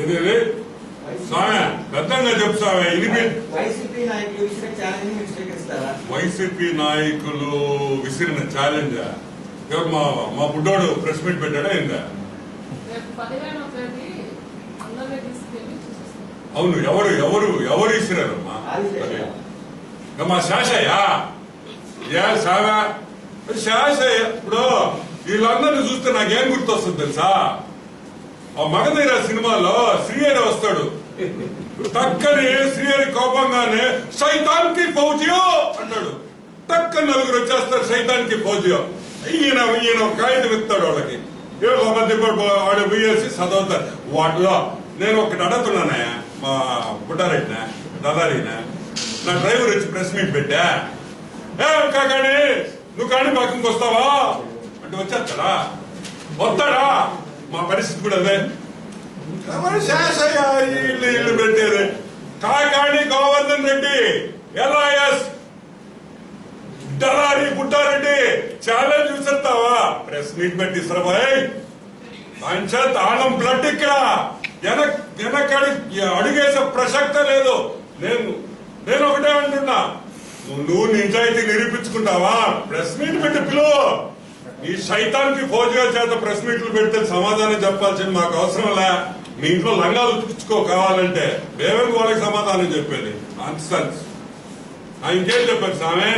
ఏదేది పెద్దంగా చెప్పు స్వామి ఇనిపి వైసీపీ నాయకులు విసిరే ఛాలెంజ్ మీరు స్వీకరిస్తారా? వైసీపీ నాయకులు విసిరిన ఛాలెంజ్ ఎవరు మా మా బుడ్డోడు ప్రెస్ మీట్ పెట్టాడా ఏందా? అవును ఎవరు ఎవరు ఎవరు ఇసిరారు అమ్మా? మా శాషయ్య. ఏ సాగా శాషయ్య ఇప్పుడు వీళ్ళందరినీ చూస్తే నాకేం గుర్తొస్తుంది తెలుసా? ఆ మగధీర సినిమాలో శ్రీ అని వస్తాడు. టక్కని అని కోపంగానే సైతాన్కి ఫౌజియో! అన్నాడు టక్కని నలుగురు వచ్చేస్తారు సైతాన్కి ఫౌజియో! ఈయన ఈయన ఒక కాగితం ఇస్తాడు వాళ్ళకి. ఏదో మంది వాడు పోయేసి చదవుతారు వాటిలో నేను ఒకటి అడుగుతున్నానే మా బుడ్డారెడ్డిన దాదారిన నా డ్రైవర్ వచ్చి ప్రెస్ మీట్ పెట్టా. ఏ కాకాని నువ్వు కానీ పక్కకి వస్తావా అంటే వచ్చేస్తాడా? వస్తాడా? మా పరిస్థితి కూడా అదే. మరి శేషయ్య ఇల్లు ఇల్లు పెట్టేది కాకాణి గోవర్ధన్ రెడ్డి ఎల్ఐఎస్ దళారి బుట్టారెడ్డి ఛాలెంజ్ చూసేస్తావా? ప్రెస్ మీట్ పెట్టి భయ్ ఆయన తాళం బ్లడ్ ఇక్కడ. వెనక్ వెనకడి అడిగేసే ప్రసక్తే లేదు. నేను నేను ఒకటే అంటున్నా. నువ్వు నిజాయితీ నిరూపించుకుంటావా? ప్రెస్ మీట్ పెట్టి పిలువు. ఈ సైతానికి ఫోజుగా చేత ప్రెస్ మీట్లు పెడితే సమాధానం చెప్పాల్సింది మాకు అవసరం లే. మీ ఇంట్లో లంగాలు ఉతుకుచ్చుకో కావాలంటే మేమేమి వాళ్ళకి సమాధానం చెప్పేది. ఆన్సర్స్ ఇంకేం చెప్పారు సామె